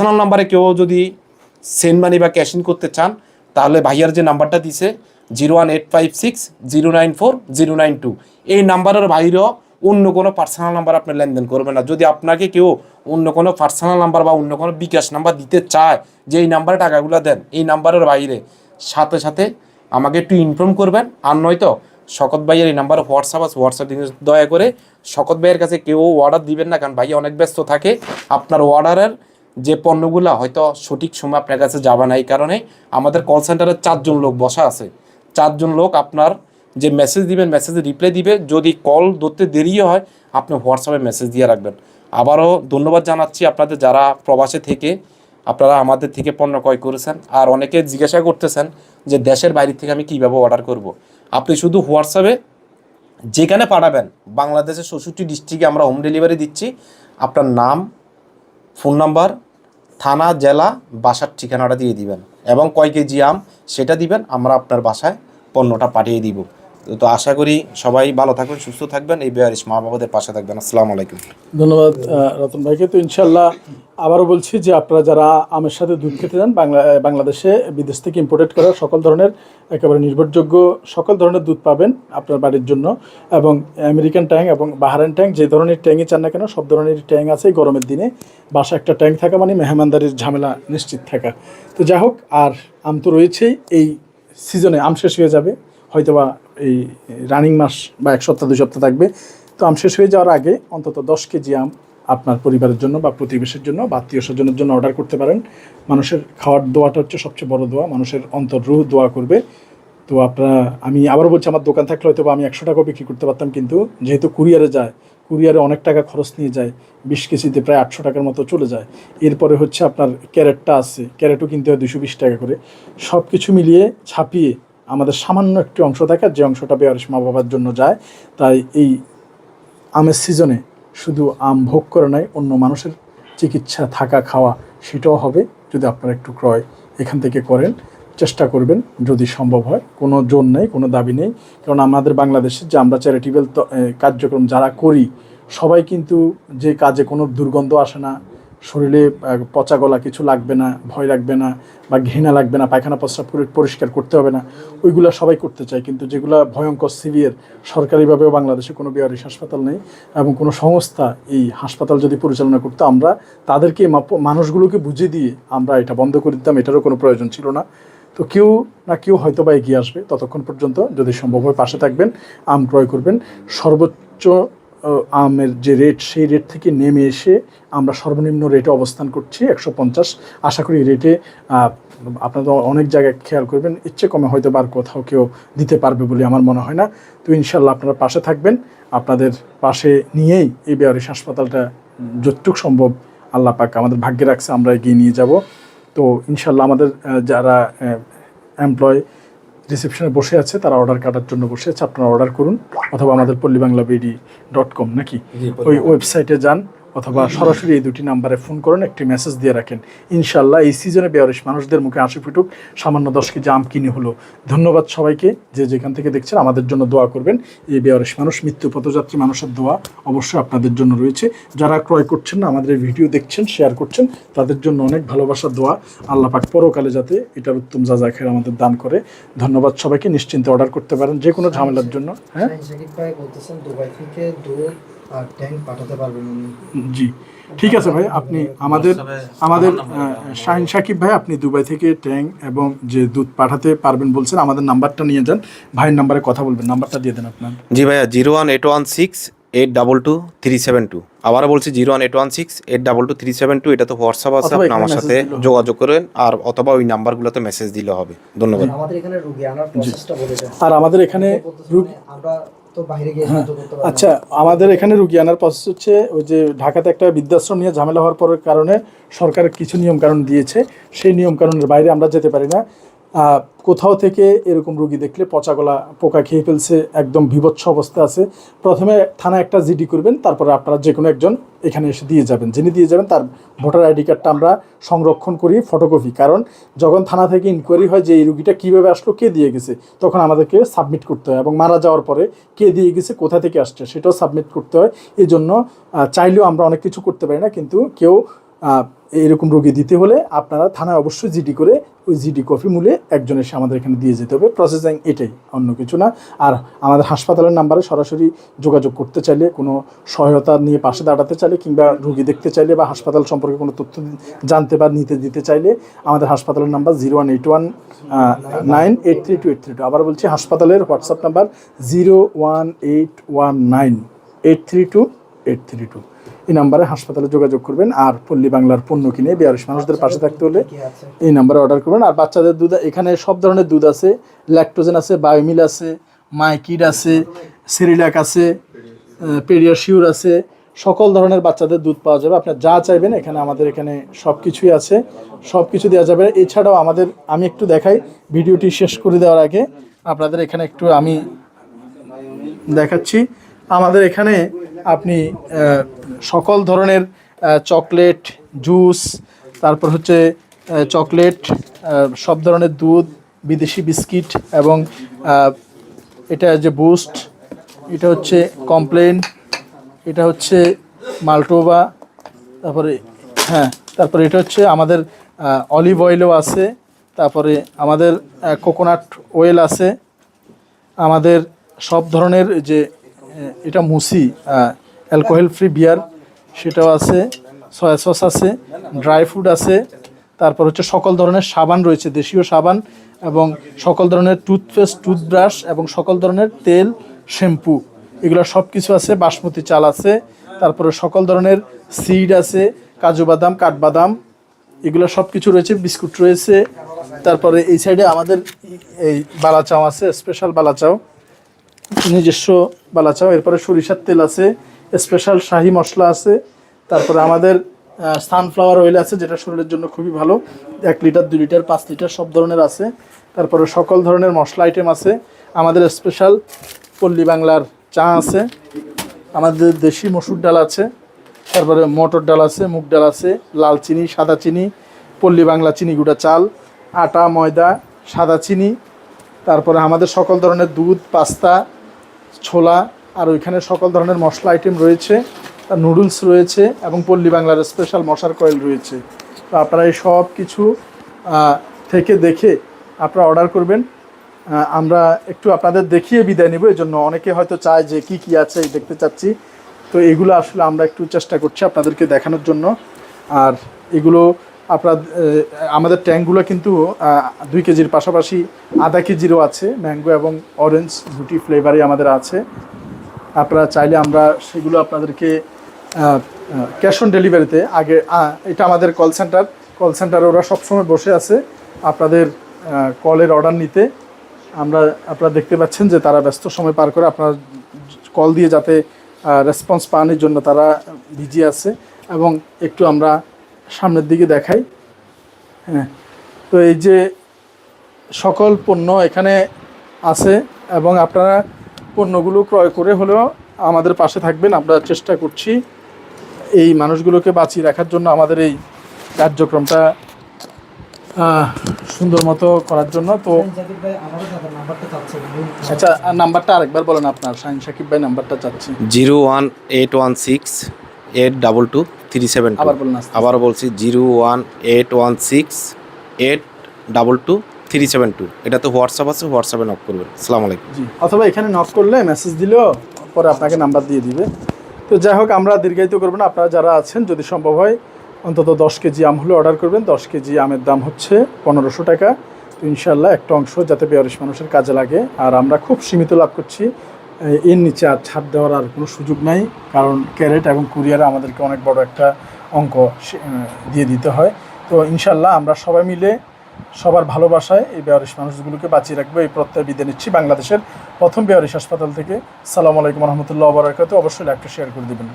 Personal নাম্বারে কেউ যদি সেন্ড মানি বা ক্যাশ ইন করতে চান, তাহলে ভাইয়ার যে নাম্বারটা দিছে zero one eight five six zero nine four zero nine two এই নাম্বারের বাইরেও অন্য কোনো পার্সোনাল নাম্বার আপনি লেনদেন করবেন না। যদি আপনাকে কেউ অন্য কোনো পার্সোনাল নাম্বার বা অন্য কোনো বিকাশ নাম্বার দিতে চায়, যে এই নাম্বারে টাকাগুলো দেন, এই নাম্বারের বাইরে, সাথে সাথে আমাকে একটু ইনফর্ম করবেন। আর নয়তো শকত ভাইয়ের এই নাম্বার হোয়াটসঅ্যাপ আছে হোয়াটসঅ্যাপ দয়া করে শকত ভাইয়ের কাছে কেউ অর্ডার দিবেন না, কারণ ভাই অনেক ব্যস্ত থাকে। আপনার অর্ডারের যে পণ্যগুলো হয়তো সঠিক সময় আপনার কাছে যাবে না এই কারণে আমাদের কল সেন্টারে চারজন লোক বসা আছে। চারজন লোক আপনার যে মেসেজ দিবেন মেসেজে রিপ্লাই দিবে। যদি কল ধরতে দেরিও হয়, আপনি হোয়াটসঅ্যাপে মেসেজ দিয়ে রাখবেন। আবারও ধন্যবাদ জানাচ্ছি আপনাদের যারা প্রবাসে থেকে, আপনারা আমাদের থেকে পণ্য ক্রয় করেছেন। আর অনেকে জিজ্ঞাসা করতেছেন যে দেশের বাইরে থেকে আমি কীভাবে অর্ডার করব। আপনি শুধু হোয়াটসঅ্যাপে যেখানে পাঠাবেন, বাংলাদেশের ষষ্ঠটি ডিস্ট্রিক্টে আমরা হোম ডেলিভারি দিচ্ছি। আপনার নাম ফোন নাম্বার, থানা, জেলা, বাসার ঠিকানাটা দিয়ে দিবেন। এবং কয় কেজি আম, সেটা দিবেন, আমরা আপনার বাসায় পণ্যটা পাঠিয়ে দিব। তো- আশা করি সবাই ভালো থাকবেন, সুস্থ থাকবেন। এই বেয়ারিশ মা বাবাদের পাশে থাকবেন। আসসালামু আলাইকুম। ধন্যবাদ রতন ভাইকে। তো ইনশাল্লাহ আবারও বলছি যে আপনারা যারা আমের সাথে দুধ খেতে যান, বাংলা বাংলাদেশে বিদেশ থেকে ইম্পোর্টেড করা সকল ধরনের একেবারে নির্ভরযোগ্য সকল ধরনের দুধ পাবেন আপনার বাড়ির জন্য। এবং আমেরিকান ট্যাং এবং বাহারান ট্যাং, যে ধরনের ট্যাঙ্ই চান না কেন, সব ধরনের ট্যাং আছে গরমের দিনে। বাসা একটা ট্যাঙ্ক থাকা মানে মেহমানদারির ঝামেলা নিশ্চিত থাকা। তো যাই হোক, আর আম তো রয়েছেই, এই সিজনে আম শেষ হয়ে যাবে, হয়তোবা এই রানিং মাস বা এক সপ্তাহ, দুই সপ্তাহ থাকবে। তো আম শেষ হয়ে যাওয়ার আগে অন্তত দশ কেজি আম আপনার পরিবারের জন্য বা প্রতিবেশের জন্য বা আত্মীয় স্বজনের জন্য অর্ডার করতে পারেন। মানুষের খাওয়ার দোয়াটা হচ্ছে সবচেয়ে বড় দোয়া। মানুষের অন্তর রুহ দোয়া করবে। তো আপনারা, আমি আবারও বলছি, আমার দোকান থাকলে হয়তো আমি একশো টাকাও বিক্রি করতে পারতাম, কিন্তু যেহেতু কুরিয়ারে যায়, কুরিয়ারে অনেক টাকা খরচ নিয়ে যায়, বিশ কেজিতে প্রায় আটশো টাকার মতো চলে যায়। এরপরে হচ্ছে আপনার ক্যারেটটা আছে, ক্যারেটও কিনতে হয় দুশো বিশ টাকা করে। সব কিছু মিলিয়ে ছাপিয়ে আমাদের সামান্য একটি অংশ থাকে, যে অংশটা বেয়ারিশ মা বাবার জন্য যায়, তাই এই আমের সিজনে শুধু আম ভোগ করে নয় অন্য মানুষের চিকিৎসা, থাকা, খাওয়া সেটাও হবে। যদি আপনারা একটু ক্রয় এখান থেকে করেন, চেষ্টা করবেন যদি সম্ভব হয়। কোনো জোর নেই, কোনো দাবি নেই। কারণ আমাদের বাংলাদেশে যে আমরা চ্যারিটেবল কার্যক্রম যারা করি, সবাই কিন্তু যে কাজে কোনো দুর্গন্ধ আসে না শরীরে পচা গলা কিছু লাগবে না, ভয় লাগবে না বা ঘৃণা লাগবে না, পায়খানা প্রস্রাব করে পরিষ্কার করতে হবে না, ওইগুলো সবাই করতে চায়। কিন্তু যেগুলো ভয়ঙ্কর সিভিয়ার সরকারিভাবেও বাংলাদেশে কোনো বেয়ারিশ হাসপাতাল নেই এবং কোনো সংস্থা এই হাসপাতাল যদি পরিচালনা করতো আমরা, তাদেরকে মানুষগুলোকে বুঝিয়ে দিয়ে আমরা এটা বন্ধ করে দিতাম, এটারও কোনো প্রয়োজন ছিল না। তো কেউ না কেউ হয়তো বা এগিয়ে আসবে ততক্ষণ পর্যন্ত। যদি সম্ভব হয় পাশে থাকবেন, আম ক্রয় করবেন। সর্বোচ্চ আমের যে রেট সেই রেট থেকে নেমে এসে আমরা সর্বনিম্ন রেটে অবস্থান করছি একশো পঞ্চাশ। আশা করি রেটে আপনারা অনেক জায়গায় খেয়াল করবেন ইচ্ছে কমে হয়তো বা আর কোথাও কেউ দিতে পারবে বলে আমার মনে হয় না। তো ইনশাল্লাহ আপনারা পাশে থাকবেন, আপনাদের পাশে নিয়েই এই বেয়ারিশ হাসপাতালটা যতটুক সম্ভব আল্লাহ পাক আমাদের ভাগ্যে রাখছে, আমরা এগিয়ে নিয়ে যাব। তো ইনশাল্লাহ আমাদের যারা এমপ্লয় রিসেপশনে বসে আছে তারা অর্ডার কাটার জন্য বসে আছে। আপনারা অর্ডার করুন অথবা আমাদের পল্লী বাংলা বিডি ডট কম নাকি? ওই ওয়েবসাইটে যান অথবা সরাসরি এই দুটি নাম্বারে ফোন করেন, একটি মেসেজ দিয়ে রাখেন। ইনশাল্লাহ এই সিজনে বেয়ারিশ মানুষদের মুখে হাসি ফুটুক। সামান্য দশ কেজি আম কিনে হলো। ধন্যবাদ সবাইকে যে যেখান থেকে দেখছেন, আমাদের জন্য দোয়া করবেন। এই বেয়ারিশ মানুষ, মৃত্যু পথযাত্রী মানুষের দোয়া অবশ্যই আপনাদের জন্য রয়েছে। যারা ক্রয় করছেন না, আমাদের ভিডিও দেখছেন শেয়ার করছেন, তাদের জন্য অনেক ভালোবাসার দোয়া। আল্লাহ পাক পরকালে যাতে এটার উত্তম যা খেয়ে আমাদের দান করে। ধন্যবাদ সবাইকে, নিশ্চিন্তে অর্ডার করতে পারেন যে কোনো ঝামেলার জন্য হ্যাঁ? ট্যাঙ্ক পাঠাতে পারবেন উনি। জি ঠিক আছে ভাই আপনি আমাদের আমাদের শাহিন সাকিব ভাই আপনি দুবাই থেকে ট্যাং এবং যে দুধ পাঠাতে পারবেন বলছেন আমাদের নাম্বারটা নিয়ে যান। ভাইয়ের নাম্বারে কথা বলবেন নাম্বারটা দিয়ে দেন আপনার। জি ভাইয়া zero one eight one six eight double two three seven two. আবারও বলছি zero one eight one six eight double two three seven two এটা তো হোয়াটসঅ্যাপ আছে আপনি আমার সাথে যোগাযোগ করেন আর অথবা ওই নাম্বারগুলোতে মেসেজ দিলে হবে। ধন্যবাদ। আমাদের এখানে রুগী আনার প্রসেসটা বলে দেন। আর আমাদের এখানে রুগী আমরা আচ্ছা আমাদের এখানে রুগী আনার প্রসেস হচ্ছে, ওই যে ঢাকাতে একটা বৃদ্ধাশ্রম নিয়ে ঝামেলা হওয়ার পরের কারণে সরকার কিছু নিয়মকানুন দিয়েছে, সেই নিয়মকানুনের বাইরে আমরা যেতে পারি না। কোথাও থেকে এরকম রুগী দেখলে পচা গলা, পোকা খেয়ে ফেলছে, একদম বিভৎস অবস্থা আছে। প্রথমে থানায় একটা জিডি করবেন, তারপরে আপনারা যে কোনো একজন এখানে এসে দিয়ে যাবেন। যিনি দিয়ে যাবেন তার ভোটার আইডি কার্ডটা আমরা সংরক্ষণ করি ফটোকপি কারণ যখন থানা থেকে ইনকোয়ারি হয় যে এই রুগীটা কীভাবে আসলো, কে দিয়ে গেছে, তখন আমাদেরকে সাবমিট করতে হয় এবং মারা যাওয়ার পরে কে দিয়ে গেছে, কোথা থেকে আসছে, সেটাও সাবমিট করতে হয়। এই জন্য চাইলেও আমরা অনেক কিছু করতে পারি না, কিন্তু কেউ এরকম রোগী দিতে হলে আপনারা থানায় অবশ্যই জিডি করে ওই জিডি কপি মূলে একজন এসে আমাদের এখানে দিয়ে যেতে হবে। প্রসেসিং এটাই, অন্য কিছু না। আর আমাদের হাসপাতালের নাম্বারে সরাসরি যোগাযোগ করতে চাইলে, কোনো সহায়তা নিয়ে পাশে দাঁড়াতে চাইলে কিংবা রুগী দেখতে চাইলে বা হাসপাতাল সম্পর্কে কোনো তথ্য জানতে বা নিতে দিতে চাইলে আমাদের হাসপাতালের number zero one eight one nine eight three two eight three two. আবার বলছি হাসপাতালের WhatsApp number zero one eight one nine eight three two eight three two. এই নাম্বারে হাসপাতালে যোগাযোগ করবেন আর পল্লী বাংলার পণ্য কিনে বেয়ারিশ মানুষদের পাশে থাকতে হলে এই নাম্বারে অর্ডার করবেন। আর বাচ্চাদের দুধ, এখানে সব ধরনের দুধ আছে। ল্যাকটোজেন আছে বায়োমিল আছে মাইকিড আছে সেরিল্যাক আছে পেডিয়াশিওর আছে। সকল ধরনের বাচ্চাদের দুধ পাওয়া যাবে। আপনার যা চাইবেন এখানে আমাদের এখানে সব কিছুই আছে। সব কিছু দেওয়া যাবে। এছাড়াও আমাদের, আমি একটু দেখাই, ভিডিওটি শেষ করে দেওয়ার আগে আপনাদের এখানে একটু আমি দেখাচ্ছি। আমাদের এখানে আপনি সকল ধরনের চকলেট, জুস, তারপর হচ্ছে চকলেট সব ধরনের দুধ, বিদেশি বিস্কিট এবং এটা যে বুস্ট, এটা হচ্ছে কমপ্লেন, এটা হচ্ছে মাল্টোবা, তারপরে হ্যাঁ তারপরে এটা হচ্ছে আমাদের অলিভ অয়েলও আছে, তারপরে আমাদের কোকোনাট অয়েল আছে, আমাদের সব ধরনের যে এটা মুসি অ্যালকোহল ফ্রি বিয়ার সেটাও আছে সয়া সস আছে ড্রাই ফ্রুট আছে, তারপর হচ্ছে সকল ধরনের সাবান রয়েছে, দেশীয় সাবান এবং সকল ধরনের টুথপেস্ট টুথব্রাশ এবং সকল ধরনের তেল শ্যাম্পু এগুলো সব কিছু আছে, বাসমতি চাল আছে, তারপরে সকল ধরনের সিড আছে, কাজু বাদাম, কাঠবাদাম, এগুলো সব কিছু রয়েছে, বিস্কুট রয়েছে, তারপরে এই সাইডে আমাদের এই বালাচাও আছে স্পেশাল বালাচাও। নিজস্ব বালাচাও এরপরে সরিষার তেল আছে স্পেশাল শাহি মশলা আছে, তারপরে আমাদের সানফ্লাওয়ার অয়েল আছে, যেটা শরীরের জন্য খুবই ভালো। এক লিটার দুই লিটার পাঁচ লিটার সব ধরনের আছে। তারপরে সকল ধরনের মশলা আইটেম আছে। আমাদের স্পেশাল পল্লী বাংলার চা আছে। আমাদের দেশি মসুর ডাল আছে। তারপরে মটর ডাল আছে, মুগ ডাল আছে, লাল চিনি, সাদা চিনি, পল্লী বাংলা চিনি গুঁড়া চাল, আটা, ময়দা, সাদা চিনি। তারপরে আমাদের সকল ধরনের দুধ, পাস্তা ছোলা আর ওইখানে সকল ধরনের মশলা আইটেম রয়েছে। নুডলস রয়েছে এবং পল্লী বাংলার স্পেশাল মশার কয়েল রয়েছে। তো আপনারা এই সব কিছু থেকে দেখে আপনারা অর্ডার করবেন। আমরা একটু আপনাদের দেখিয়ে বিদায় নিব জন্য অনেকে হয়তো চায় যে কি কি আছে দেখতে চাচ্ছি। তো এগুলো আসলে আমরা একটু চেষ্টা করছি আপনাদেরকে দেখানোর জন্য। আর এগুলো আপনার আমাদের ট্যাঙ্কগুলো কিন্তু দুই কেজির পাশাপাশি আধা কেজিরও আছে। ম্যাঙ্গো এবং অরেঞ্জ দুটি ফ্লেভারই আমাদের আছে। আপনারা চাইলে আমরা সেগুলো আপনাদেরকে ক্যাশ অন ডেলিভারিতে আগে এটা আমাদের কল সেন্টার কল সেন্টারে ওরা সবসময় বসে আছে আপনাদের কলের অর্ডার নিতে। আমরা, আপনারা দেখতে পাচ্ছেন যে তারা ব্যস্ত সময় পার করে আপনার কল দিয়ে যাতে রেসপন্স পাওয়ানোর জন্য তারা বিজি আছে। এবং একটু আমরা সামনের দিকে দেখাই। হ্যাঁ তো এই যে সকল পণ্য এখানে আছে এবং আপনারা পণ্যগুলো ক্রয় করে হলেও আমাদের পাশে থাকবেন। আমরা চেষ্টা করছি এই মানুষগুলোকে বাঁচিয়ে রাখার জন্য আমাদের এই কার্যক্রমটা সুন্দর মতো করার জন্য। তো জাকির ভাই আমারও তাদের নাম্বারটা চাচ্ছে আচ্ছা নাম্বারটা আরেকবার বলেন আপনার। শাহিন সাকিব ভাই নাম্বারটা চাচ্ছি। Zero one eight one six eight double two. Three seven আবার বলছি zero one eight one six eight double two three seven two এটাতে হোয়াটসঅ্যাপ আছে হোয়াটসঅ্যাপে নক করবেন। আসসালামু আলাইকুম। জি অথবা এখানে নক করলে মেসেজ দিলেও পরে আপনাকে নাম্বার দিয়ে দিবে। তো যাই হোক আমরা দীর্ঘায়িত করব না। আপনারা যারা আছেন যদি সম্ভব হয় অন্তত দশ কেজি আম হলে অর্ডার করবেন। দশ কেজি আমের দাম হচ্ছে পনেরোশো টাকা। তো ইনশাল্লাহ একটা অংশ যাতে বেয়ারিশ মানুষের কাজে লাগে। আর আমরা খুব সীমিত লাভ করছি এর নিচে আর ছাড় দেওয়ার আর কোনো সুযোগ নাই, কারণ ক্যারেট এবং কুরিয়ারে আমাদেরকে অনেক বড় একটা অঙ্ক দিয়ে দিতে হয়। তো ইনশাল্লাহ আমরা সবাই মিলে সবার ভালোবাসায় এই বেয়ারিশ মানুষগুলোকে বাঁচিয়ে রাখব। এই প্রত্যয় বিদে নিচ্ছি বাংলাদেশের প্রথম বেয়ারিশ হাসপাতাল থেকে। সালাম আলাইকুম রহমতুল্লাহ বরাকাত অবশ্যই একটা শেয়ার করে দেবেন।